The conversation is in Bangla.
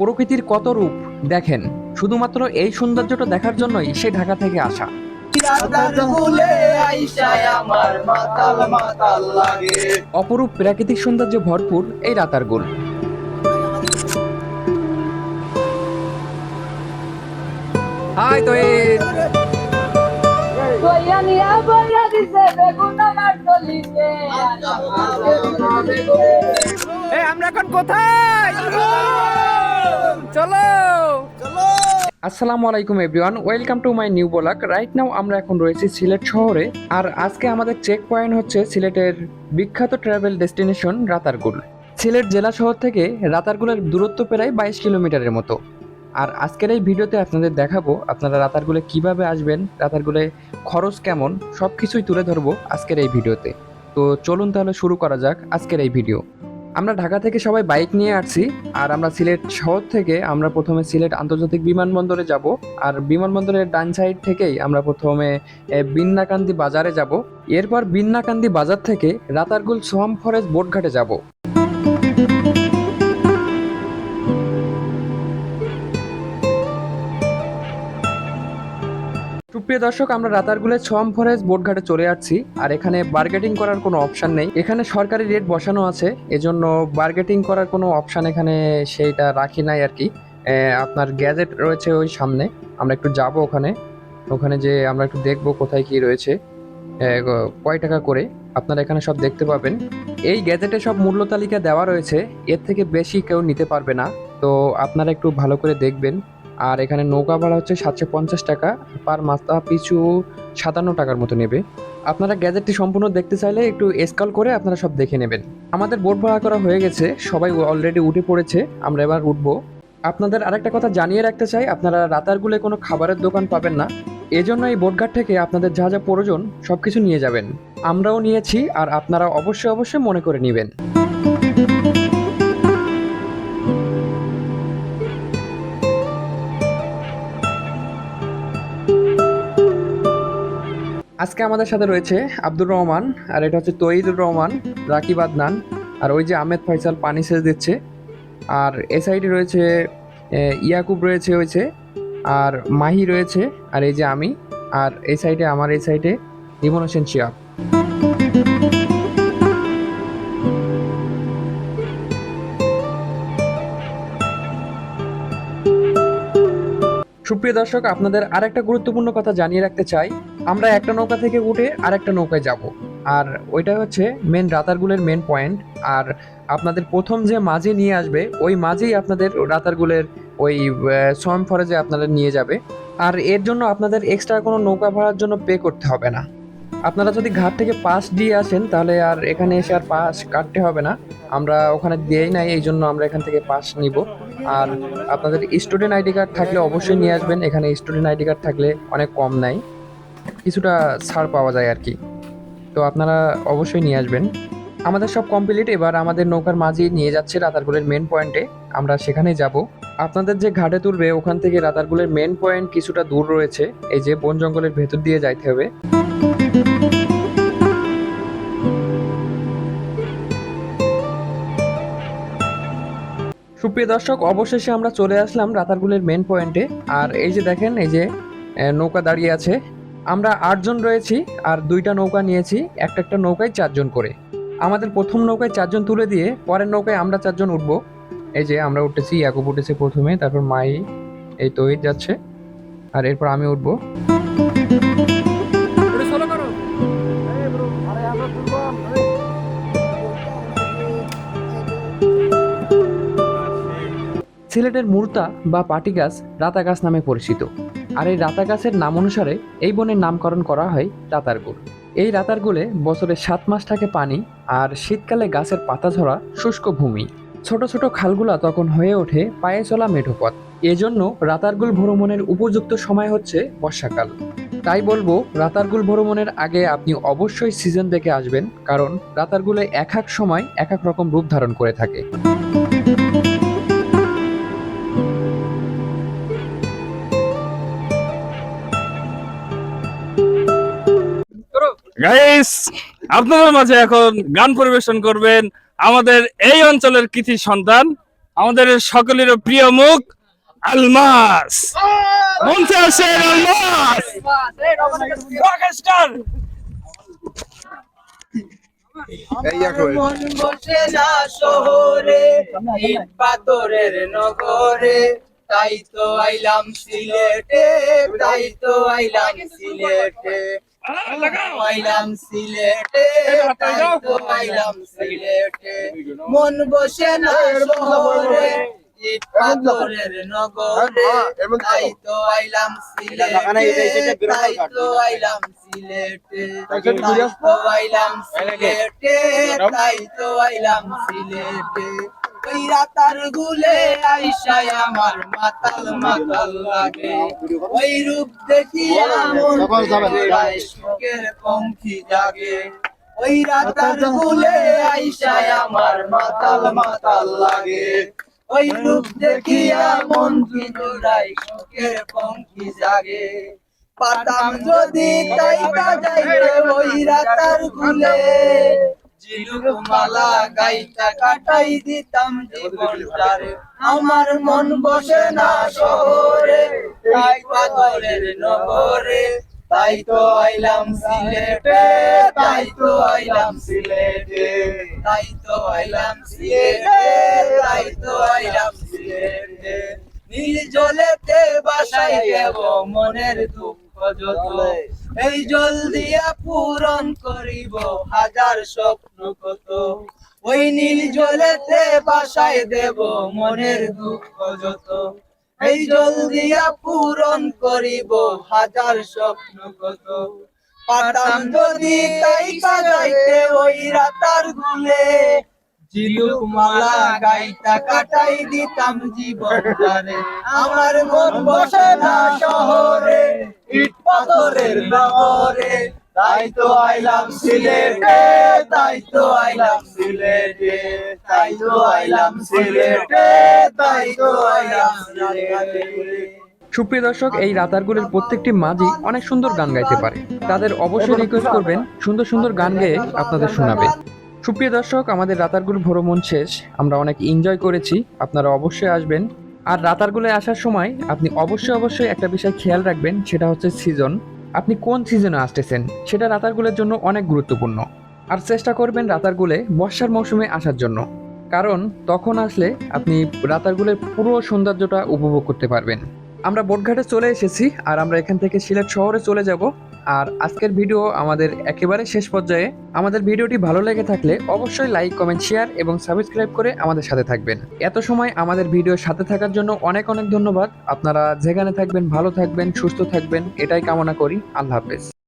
প্রকৃতির কত রূপ? দেখেন শুধুমাত্র এই সৌন্দর্যটা দেখার জন্যই সে ঢাকা থেকে আসা। রাতার গুলে অপরূপ প্রাকৃতিক সৌন্দর্যে ভরপুর এই রাতারগুল হাই তো আমরা এখন কোথায়? চলো। আসসালামু আলাইকুম everyone welcome to my new blog right now আমরা এখন রয়েছি সিলেট শহরে। আর আজকে আমাদের চেক পয়েন্ট হচ্ছে সিলেটের বিখ্যাত ট্রাভেল ডেস্টিনেশন রাতারগুল। সিলেট জেলা শহর থেকে রাতারগুলের দূরত্ব প্রায় বাইশ কিলোমিটারের মতো। আর আজকের এই ভিডিওতে আপনাদের দেখাবো আপনারা রাতারগুলে কীভাবে আসবেন রাতারগুলে খরচ কেমন সব কিছুই তুলে ধরবো আজকের এই ভিডিওতে। তো চলুন তাহলে শুরু করা যাক আজকের এই ভিডিও। আমরা ঢাকা থেকে সবাই বাইক নিয়ে আসছি, আর আমরা সিলেট শহর থেকে আমরা প্রথমে সিলেট আন্তর্জাতিক বিমানবন্দরে যাব, আর বিমানবন্দরের ডান সাইড থেকেই আমরা প্রথমে বিন্নাকান্দি বাজারে যাব। এরপর বিন্নাকান্দি বাজার থেকে রাতারগুল সোহাম ফরেস্ট বোটঘাটে যাব। সুপ্রিয় দর্শক, আমরা রাতারগুলের সোয়াম ফরেস্ট বোটঘাটে চলে আসছি আর এখানে বার্গেটিং করার কোনো অপশন নেই। এখানে সরকারি রেট বসানো আছে, এজন্য বার্গেটিং করার কোনো অপশন এখানে সেইটা রাখি নাই আর কি। আপনার গ্যাজেট রয়েছে ওই সামনে, আমরা একটু যাব ওখানে। ওখানে যে আমরা একটু দেখব কোথায় কি রয়েছে। কয় টাকা করে, আপনারা এখানে সব দেখতে পাবেন। এই গ্যাজেটে সব মূল্য তালিকা দেওয়া রয়েছে, এর থেকে বেশি কেউ নিতে পারবে না। তো আপনারা একটু ভালো করে দেখবেন। আর এখানে নৌকা ভাড়া হচ্ছে সাতশো পঞ্চাশ টাকা। পার মাথা পিছু সাতান্ন টাকার মতো নেবে। আপনারা গ্যাজেটটি সম্পূর্ণ দেখতে চাইলে একটু স্কল করে আপনারা সব দেখে নেবেন। আমাদের বোট ভাড়া করা হয়ে গেছে, সবাই অলরেডি উঠে পড়েছে, আমরা এবার উঠবো। আপনাদের আরেকটা কথা জানিয়ে রাখতে চাই, আপনারা রাতারগুলে কোনো খাবারের দোকান পাবেন না। এজন্য এই বোটঘাট থেকে আপনাদের যা যা প্রয়োজন সব কিছু নিয়ে যাবেন। আমরাও নিয়েছি আর আপনারা অবশ্যই অবশ্যই মনে করে নেবেন। আজকে আমাদের সাথে রয়েছে আব্দুর রহমান, আর এটা হচ্ছে তৈদুর রহমান, রাকিব আদনান, আর ওই যে আহমেদ ফয়সাল পানি সেচ দিচ্ছে। আর এ সাইডে রয়েছে ইয়াকুব রয়েছে হয়েছে আর মাহি রয়েছে, আর এই যে আমি, আর এই সাইডে আমার এই সাইডে রিমন হোসেন সুপ্রিয় দর্শক, আপনাদের আর একটা গুরুত্বপূর্ণ কথা জানিয়ে রাখতে চাই। আমরা একটা নৌকা থেকে উঠে আর একটা নৌকায় যাব। আর ওইটা হচ্ছে মেন রাতারগুলের মেন পয়েন্ট আর আপনাদের প্রথম যে মাঝে নিয়ে আসবে, ওই মাঝেই আপনাদের রাতারগুলের ওই সোয়াম ফরেজে আপনাদের নিয়ে যাবে। আর এর জন্য আপনাদের এক্সট্রা কোনো নৌকা ভাড়ার জন্য পে করতে হবে না। আপনারা যদি ঘাট থেকে পাস দিয়ে আসেন, তাহলে আর এখানে এসে আর পাস কাটতে হবে না। আমরা ওখানে দিয়েই নাই, এই জন্য আমরা এখান থেকে পাস নিব। আর আপনাদের স্টুডেন্ট আইডি কার্ড থাকলে অবশ্যই নিয়ে আসবেন। এখানে স্টুডেন্ট আইডি কার্ড থাকলে অনেক কম নেয় কিছুটা ছাড় পাওয়া যায় আর কি। তো আপনারা অবশ্যই নিয়ে আসবেন। আমাদের সব কমপ্লিট এবার আমাদের নৌকার মাঝি নিয়ে যাচ্ছে রাতারগুলের মেন পয়েন্টে আমরা সেখানেই যাব। আপনাদের যে ঘাটে তুলবে, ওখান থেকে রাতারগুলের মেন পয়েন্ট কিছুটা দূর রয়েছে। এই যে বন জঙ্গলের ভেতর দিয়ে যাইতে হবে। সুপ্রিয় দর্শক, অবশেষে আমরা চলে আসলাম রাতারগুলের মেন পয়েন্টে আর এই যে দেখেন, এই যে নৌকা দাঁড়িয়ে আছে। আমরা আটজন রয়েছি আর দুইটা নৌকা নিয়েছি, একটা একটা নৌকায় চারজন করে। আমাদের প্রথম নৌকায় চারজন তুলে দিয়ে পরের নৌকায় আমরা চারজন উঠবো। এই যে, আমরা উঠেছি, ইয়াকুব উঠেছে প্রথমে, তারপর মাই, এই তৈরি যাচ্ছে। আর এরপর আমি উঠবো। সিলেটের মুরতা বা পাটি গাছ রাতা গাছ নামে পরিচিত। আর এই রাতা গাছের নাম অনুসারে এই বনের নামকরণ করা হয় রাতারগুল এই রাতারগুলে বছরে সাত মাস থাকে পানি আর শীতকালে গাছের পাতা ঝরা শুষ্ক ভূমি। ছোট ছোট খালগুলা তখন হয়ে ওঠে পায়ে চলা মেঠো পথ এজন্য রাতারগুল ভ্রমণের উপযুক্ত সময় হচ্ছে বর্ষাকাল। তাই বলব রাতারগুল ভ্রমণের আগে আপনি অবশ্যই সিজন দেখে আসবেন, কারণ রাতারগুলে এক এক সময় এক এক রকম রূপ ধারণ করে থাকে। গাইস আপনাদের মাঝে এখন গান পরিবেশন করবেন। আমাদের এই অঞ্চলের কৃতি সন্তান, আমাদের সকলের প্রিয় মুখ আলমাস। মঞ্চে আসেন আলমাস। শহরে পাথরের নগরে তাই তো আইলাম সিলেটে, তাই তো আইলাম সিলেটে। আইলাম সিলেটে সিলেটে মন বসে না শহরে পাথরের নগরে তাই তো আইলাম সিলেটে তাই তো আইলাম সিলেটে তাই তো আইলাম সিলেটে তাই তো আইলাম সিলেটে। ওই রাতার গুলে আইসাই আমার মাতাল মাতাল লাগে। ওই রূপ দেখিয়া সুখের জাগে। ওই রাতার গুলে আইসাই আমার মাতাল মাতাল লাগে। ওই রূপ দেখিয়া মন পঙ্খী জাগে। পাতাম যদি তাই ওই রাতার গুলে জিলুক মালা গাইতা কাটাই দিতাম জীবনটারে আমার মন বসে না শহরে তাই পাথরের নগরে। তাই তো আইলাম সিলেটে, তাই তো আইলাম সিলেটে। তাই তো আইলাম সিলেটে, তাই তো আইলাম সিলেটে। নীল জলেতে বাসাই দেব মনের দুঃখ যত। এই জল দিয়া পূরণ করিব, হাজার স্বপ্ন কত। ওই নীল জলেতে বাসায় দেব, মনের দুঃখ যত। এই জল দিয়া পূরণ করিব, হাজার স্বপ্ন কত। পাতাম যদি তাই কাজাইতে ওই রাতার গুলে জিলুক মালা গাইতা কাটাই দিতাম জীবনটারে। আমার মন বসে না শহরে, ইট পাথরের নগরে তাই তো আইলাম সিলেটে, তাই তো আইলাম সিলেটে, তাই তো আইলাম সিলেটে, তাই তো আইলাম সিলেটে। সুপ্রিয় দর্শক, এই রাতারগুলির প্রত্যেকটি মাঝি অনেক সুন্দর গান গাইতে পারে। তাদের অবশ্যই রিকোয়েস্ট করবেন, সুন্দর সুন্দর গান গেয়ে আপনাদের শোনাবে। সুপ্রিয় দর্শক, আমাদের রাতারগুল ভ্রমণ শেষ। আমরা অনেক এনজয় করেছি, আপনারা অবশ্যই আসবেন। আর রাতারগুলে আসার সময় আপনি অবশ্যই অবশ্যই একটা বিষয় খেয়াল রাখবেন, সেটা হচ্ছে সিজন আপনি কোন সিজনে আসতেছেন? সেটা রাতারগুলের জন্য অনেক গুরুত্বপূর্ণ। আর চেষ্টা করবেন রাতারগুলে বর্ষার মৌসুমে আসার জন্য। কারণ তখন আসলে আপনি রাতারগুলের পুরো সৌন্দর্যটা উপভোগ করতে পারবেন। আমরা বোটঘাটে চলে এসেছি আর আমরা এখান থেকে সিলেট শহরে চলে যাব। আর আজকের ভিডিও আমাদের একেবারে শেষ পর্যায়ে। আমাদের ভিডিওটি ভালো লেগে থাকলে অবশ্যই লাইক কমেন্ট শেয়ার এবং সাবস্ক্রাইব করে আমাদের সাথে থাকবেন। এত সময় আমাদের ভিডিও সাথে থাকার জন্য অনেক অনেক ধন্যবাদ। আপনারা যেখানে থাকবেন, ভালো থাকবেন, সুস্থ থাকবেন, এটাই কামনা করি। আল্লাহ হাফেজ।